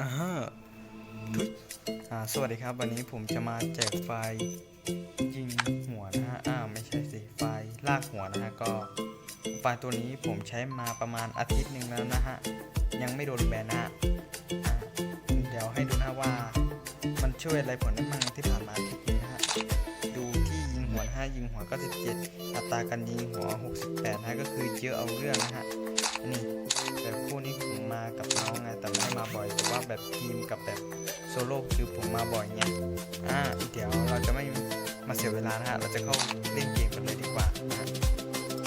อ่าทุยอ่าสวัสดีครับ วันนี้ผมจะมาแจกไฟล์ยิงหัวนะฮะอ่าไม่ใช่สิไฟล์ลากหัวนะฮะก็ไฟล์ตัวนี้ผมใช้มาประมาณอาทิตย์หนึ่งแล้วนะฮะยังไม่โดนแบนนะฮะเดี๋ยวให้ดูนะว่า มันช่วยอะไรผลได้มั่งที่ผ่านมาทิตย์นี้นะฮะดูที่ยิงหัวนะฮะยิงหัวก็17อัตราการยิงหัว 68นะฮะก็คือเยอะเอาเรื่องนะฮะนี่แต่คู่นี้ผมมากับน้องไงแต่ไม่มาบ่อย ว่าแบบทีมกับแบบโซโล่คือผมมาบ่อยไงอ่าเดี๋ยวเราจะไม่มาเสียเวลานะฮะ เราจะเข้าเล่นเกมกันเลยดีกว่านะ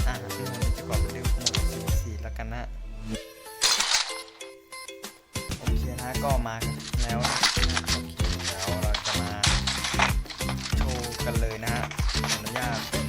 อ่าที่วันจะขอเป็นเรื่องโหมดสี่สี่แล้วกันนะฮะโอเคนะก็มากันแล้วนะโอเคเดี๋ยวเราจะมาโชว์กันเลยนะฮะอนุญาต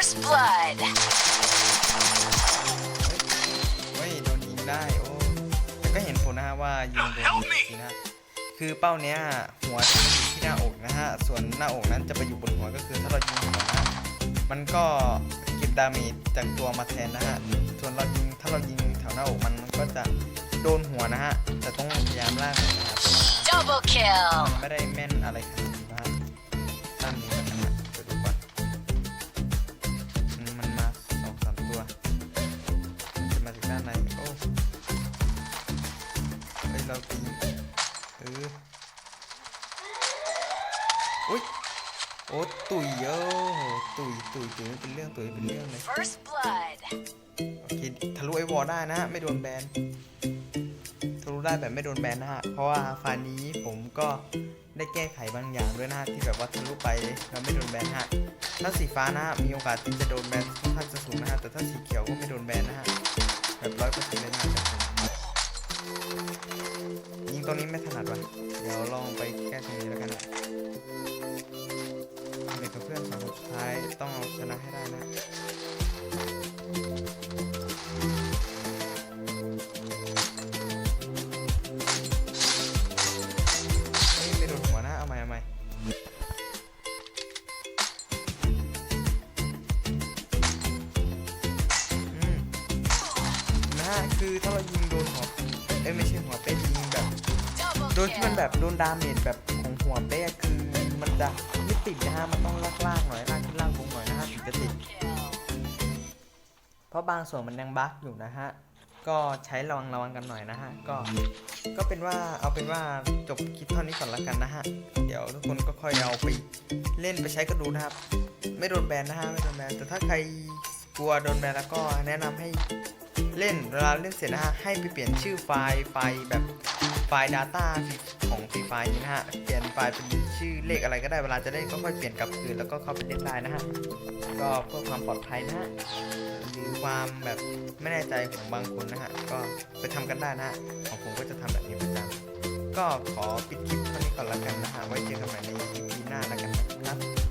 First blood. เฮ้ยโดนยิงได้โอ้แต่ก็เห็นผลนะฮะว่ายิงโดนยิงจริงๆนะฮะคือเป้าเนี้ยหัวจะอยู่ที่หน้าอกนะฮะ ส่วนหน้าอกนั้นจะไปอยู่บนหัวก็คือถ้าเรายิงหัวนะฮะมันก็เก็บดาเมจจากตัวมาแทนนะฮะ ส่วนเรายิงถ้าเรายิงแถวหน้าอกมันมันก็จะโดนหัวนะฮะ แต่ต้องพยายามล่ากหน่อยนะครับ Double kill. ไม่ได้แม่นอะไรขนาดนี้นะฮะด้ เฮ้ยเราตีเอออุ้ยโอ้ตุ๋ยเยอะตุ๋ยตุ๋ยตุ๋ยไม่เป็นเรื่องตุ๋ยเป็นเรื่องเลย First blood. โอเคทะลุไอวอลได้นะฮะไม่โดนแบนทะลุได้แบบไม่โดนแบนนะฮะ เพราะว่าไฟล์นี้ผมก็ได้แก้ไขบางอย่างด้วยนะฮะที่แบบว่าทะลุไปแล้วไม่โดนแบนฮะ ถ้าสีฟ้านะฮะมีโอกาสที่จะโดนแบนค่อนข้างจะสูงนะฮะ แต่ถ้าสีเขียวก็ไม่โดนแบนนะฮะ รงนี้ไม่ถนัดวะเดี๋ยวลองไปแก้ตรงนี้แล้วกันนะเด็กกับเพื่อนสองคนสุดท้ายต้องเอาชนะให้ได้นะเฮ้ยไม่โดนหัวนะเอามาใหม่อืมนะฮะคือถ้าเรายิงโดนหัวเอ้ยไม่ใช่หัวเป๊ะยิง ดนที่มันแบบโดนดาเมจแบบของหัวเป๊ะคือมันจะไม่ติดนะฮะ มันต้องลากลากๆหน่อยลากขึ้นลากลงหน่อยนะฮะถึงจะติด เพราะบางส่วนมันยังบั๊กอยู่นะฮะ ก็ใช้ระวังระวังกันหน่อยนะฮะ ก็ ก็เป็นว่าเอาเป็นว่าจบคลิปเท่านี้ก่อนละกันนะฮะ เดี๋ยวทุกคนก็ค่อยเอาไปเล่นไปใช้ก็ดูนะครับ ไม่โดนแบนนะฮะ ไม่โดนแบน แต่ถ้าใครกลัวโดนแบนแล้วก็แนะนำให้เล่นเวลาเล่นเสร็จนะฮะให้ไปเปลี่ยนชื่อไฟล์ไฟล์แบบ ไฟล์ Data ของฟรีไฟล์นี้นะฮะ เปลี่ยนไฟล์เป็นชื่อเลขอะไรก็ได้เวลาจะเล่นก็ค่อยเปลี่ยนกลับคืนแล้วก็เข้าไปเล่นได้นะฮะ ก็เพื่อความปลอดภัยนะฮะ หรือความแบบไม่แน่ใจของบางคนนะฮะ ก็ไปทำกันได้นะฮะ ของผมก็จะทำแบบนี้ประจำก็ขอปิดคลิปเท่านี้ก่อนละกันนะฮะ ไว้เจอกันใหม่ใน EP หน้าล้วกันนะครับ